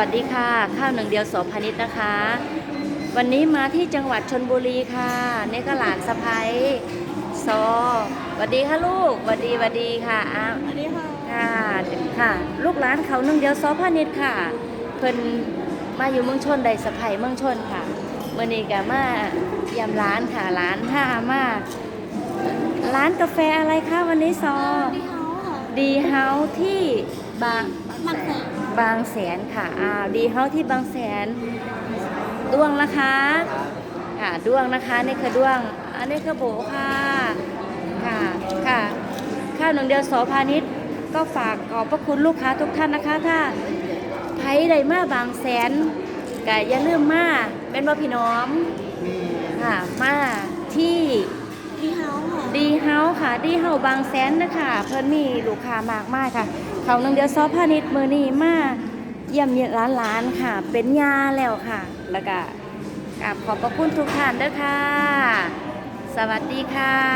วัสดีค่ะ ข้าวหนึ่งเดียวโสพานิชนะคะ วันนี้มาที่จังหวัดชนบุรีค่ะนี่ก็หลานสะพ้ยซอสวัสดีค่ะลูกสวัสดีสวัสดีค่ะอ้าวสวัสดีค่ะค่ะค่ะ ลูกหลานเขาหนึ่งเดียวโสพานิชค่ะ เพิ่นมาอยู่เมืองชนได้สะพ้ยเมืองชนค่ะเมื่อนี้ก็มายำร้านค่ะร้านท่ามาร้านกาแฟอะไรคะวันนี้ซอดีเฮาค่ะ ดีเฮาที่บางแสงบางแสนค่ะอ่าดีเฮาที่บางแสนดวงนะคะค่ะดวงนะคะนี่คือดวงอันนี้คือโบค่ะค่ะค่ะข้าวหนึ่งเดียวโสพาณิชย์ก็ฝากขอบพระคุณลูกค้าทุกท่านนะคะ ถ้าไผใดมาบางแสนก็อย่าลืมมาเป็นว่าพี่น้องค่ะมา เฮาค่ะดีเฮาบางแสนนะคะเพิ่นมีลูกค้ามากมายค่ะ เขาหนึงเดียวซอพาณิชย์มือนี้มาเยี่ยมร้านร้านๆค่ะ เป็นยาแล้วค่ะ แล้วก็กราบขอบพระคุณทุกท่านด้วยค่ะ สวัสดีค่ะ